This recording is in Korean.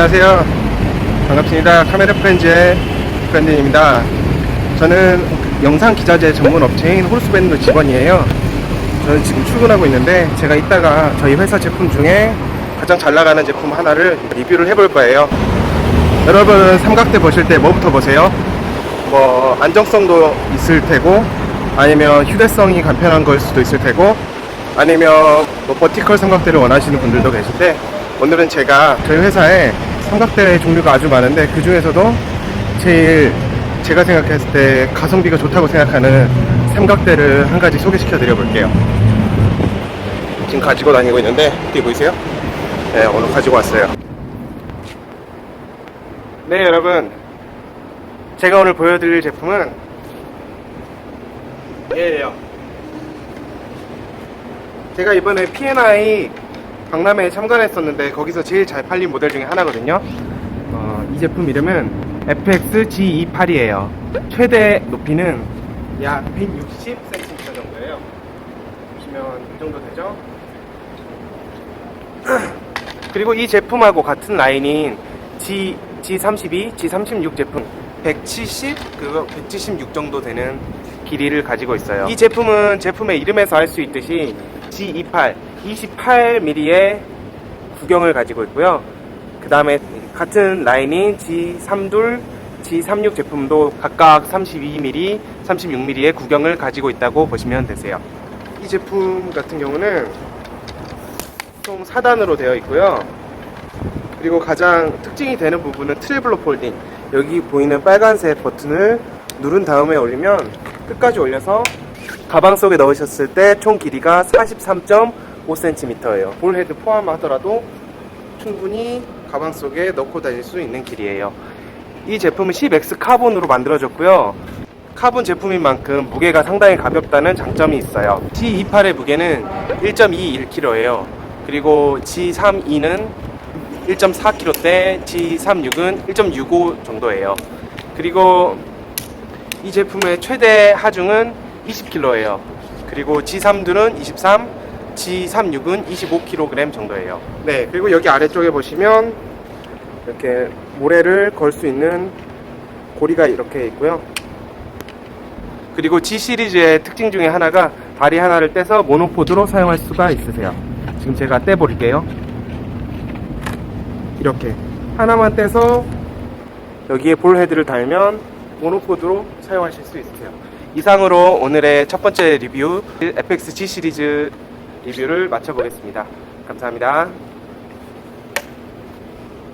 안녕하세요. 반갑습니다. 카메라 프렌즈의 브랜든입니다. 저는 영상 기자재 전문 업체인 홀스밴드 직원이에요. 저는 지금 출근하고 있는데 제가 이따가 저희 회사 제품 중에 가장 잘 나가는 제품 하나를 리뷰를 해볼 거예요. 여러분 삼각대 보실 때 뭐부터 보세요? 뭐 안정성도 있을 테고 아니면 휴대성이 간편한 걸 수도 있을 테고 아니면 뭐 버티컬 삼각대를 원하시는 분들도 계신데 오늘은 제가 저희 회사에 삼각대 종류가 아주 많은데 그 중에서도 제일 제가 생각했을 때 가성비가 좋다고 생각하는 삼각대를 한 가지 소개시켜 드려 볼게요. 지금 가지고 다니고 있는데 뒤에 보이세요? 네, 오늘 가지고 왔어요. 네, 여러분. 제가 오늘 보여드릴 제품은 얘예요. 제가 이번에 P&I 박람회에 참관했었는데 거기서 제일 잘 팔린 모델 중에 하나거든요. 어, 이 제품 이름은 FX G28이에요. 최대 높이는 약 160cm 정도예요. 보시면 이 정도 되죠? 그리고 이 제품하고 같은 라인인 G, G32, G36 제품 170, 그거 176 정도 되는 길이를 가지고 있어요. 이 제품은 제품의 이름에서 알 수 있듯이 G28, 28mm의 구경을 가지고 있고요. 그 다음에 같은 라인인 G32, G36 제품도 각각 32mm, 36mm의 구경을 가지고 있다고 보시면 되세요. 이 제품 같은 경우는 총 4단으로 되어 있고요. 그리고 가장 특징이 되는 부분은 트래블러 폴딩. 여기 보이는 빨간색 버튼을 누른 다음에 올리면 끝까지 올려서 가방 속에 넣으셨을 때 총 길이가 43.5cm예요. 볼 헤드 포함하더라도 충분히 가방 속에 넣고 다닐 수 있는 길이에요. 이 제품은 10X 카본으로 만들어졌고요. 카본 제품인 만큼 무게가 상당히 가볍다는 장점이 있어요. G28의 무게는 1.21kg예요. 그리고 G32는 1.4kg대, G36은 1.65 정도예요. 그리고 이 제품의 최대 하중은 20kg예요. 그리고 G32는 23, G36은 25kg 정도예요. 네, 그리고 여기 아래쪽에 보시면 이렇게 모래를 걸 수 있는 고리가 이렇게 있고요. 그리고 G 시리즈의 특징 중에 하나가 다리 하나를 떼서 모노포드로 사용할 수가 있으세요. 지금 제가 떼볼게요. 이렇게 하나만 떼서 여기에 볼 헤드를 달면 모노포드로 사용하실 수 있으세요. 이상으로 오늘의 첫 번째 리뷰 FX G 시리즈 리뷰를 마쳐보겠습니다. 감사합니다.